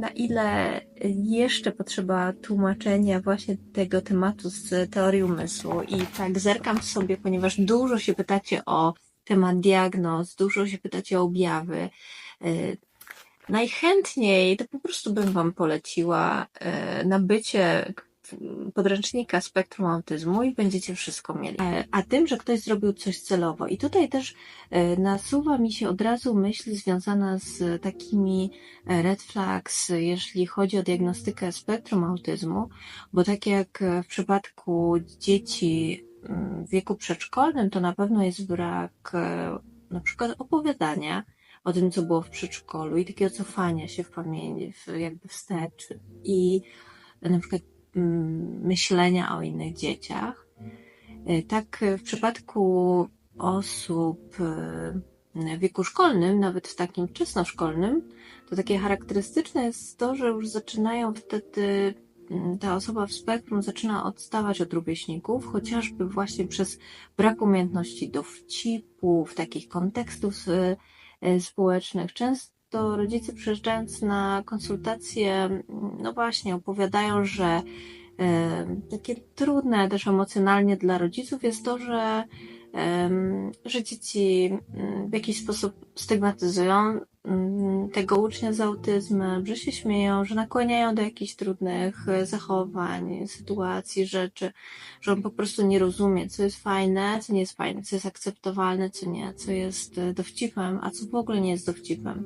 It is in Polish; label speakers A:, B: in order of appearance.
A: Na ile jeszcze potrzeba tłumaczenia właśnie tego tematu z teorii umysłu i tak zerkam sobie, ponieważ dużo się pytacie o temat diagnoz, dużo się pytacie o objawy. Y, Najchętniej to po prostu bym Wam poleciła y, nabycie podręcznika spektrum autyzmu i będziecie wszystko mieli. E, A tym, że ktoś zrobił coś celowo. I tutaj też e, nasuwa mi się od razu myśl związana z takimi e, red flags, jeśli chodzi o diagnostykę spektrum autyzmu, bo tak jak w przypadku dzieci mm, w wieku przedszkolnym, to na pewno jest brak na przykład opowiadania o tym, co było w przedszkolu i takiego cofania się w pamięci, jakby wstecz i na przykład myślenia o innych dzieciach. E, Tak w przypadku osób e, w wieku szkolnym, nawet w takim wczesnoszkolnym, to takie charakterystyczne jest to, że już zaczynają wtedy mm, ta osoba w spektrum zaczyna odstawać od rówieśników, chociażby właśnie przez brak umiejętności dowcipów, takich kontekstów e, społecznych. Często rodzice przyjeżdżając na konsultacje, mm, no właśnie, opowiadają, że takie trudne też emocjonalnie dla rodziców jest to, że, że dzieci mm, w jakiś sposób stygmatyzują mm, tego ucznia z autyzmem, że się śmieją, że nakłaniają do jakichś trudnych e, zachowań, sytuacji, rzeczy, że on po prostu nie rozumie, co jest fajne, co nie jest fajne, co jest akceptowalne, co nie, co jest e, dowcipem, a co w ogóle nie jest dowcipem.